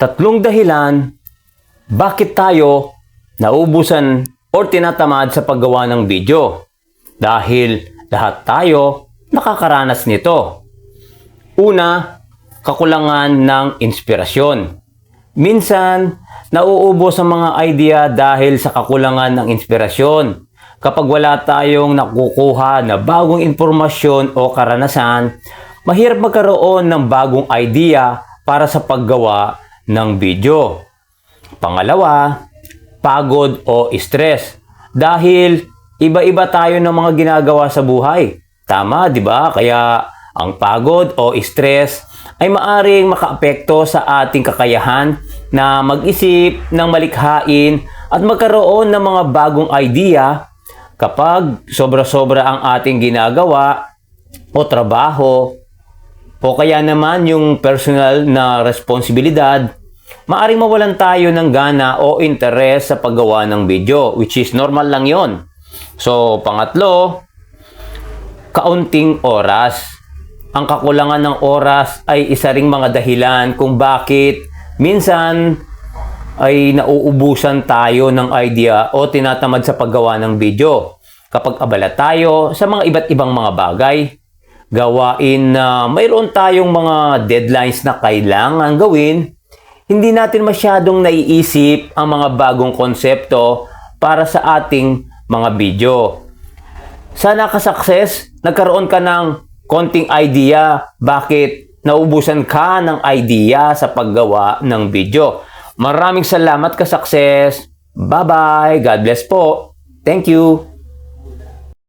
Tatlong dahilan bakit tayo naubusan o tinatamad sa paggawa ng video. Dahil lahat tayo nakakaranas nito. Una, kakulangan ng inspirasyon. Minsan, nauubos ang mga idea dahil sa kakulangan ng inspirasyon. Kapag wala tayong nakukuha na bagong impormasyon o karanasan, mahirap magkaroon ng bagong idea para sa paggawa ng video. Pangalawa, pagod o stress. Dahil iba-iba tayo ng mga ginagawa sa buhay. Tama, di ba? Kaya ang pagod o stress ay maaring makaapekto sa ating kakayahan na mag-isip ng malikhain at magkaroon ng mga bagong idea kapag sobra-sobra ang ating ginagawa o trabaho o kaya naman yung personal na responsibilidad, maaring mawalan tayo ng gana o interes sa paggawa ng video, which is normal lang yon. So, pangatlo, kaunting oras. Ang kakulangan ng oras ay isa ring mga dahilan kung bakit minsan ay nauubusan tayo ng idea o tinatamad sa paggawa ng video. Kapag abala tayo sa mga iba't ibang mga bagay, gawain na mayroon tayong mga deadlines na kailangan gawin, hindi natin masyadong naiisip ang mga bagong konsepto para sa ating mga video. Sana ka-success, nagkaroon ka ng konting idea bakit naubusan ka ng idea sa paggawa ng video. Maraming salamat ka-success. Bye-bye. God bless po. Thank you.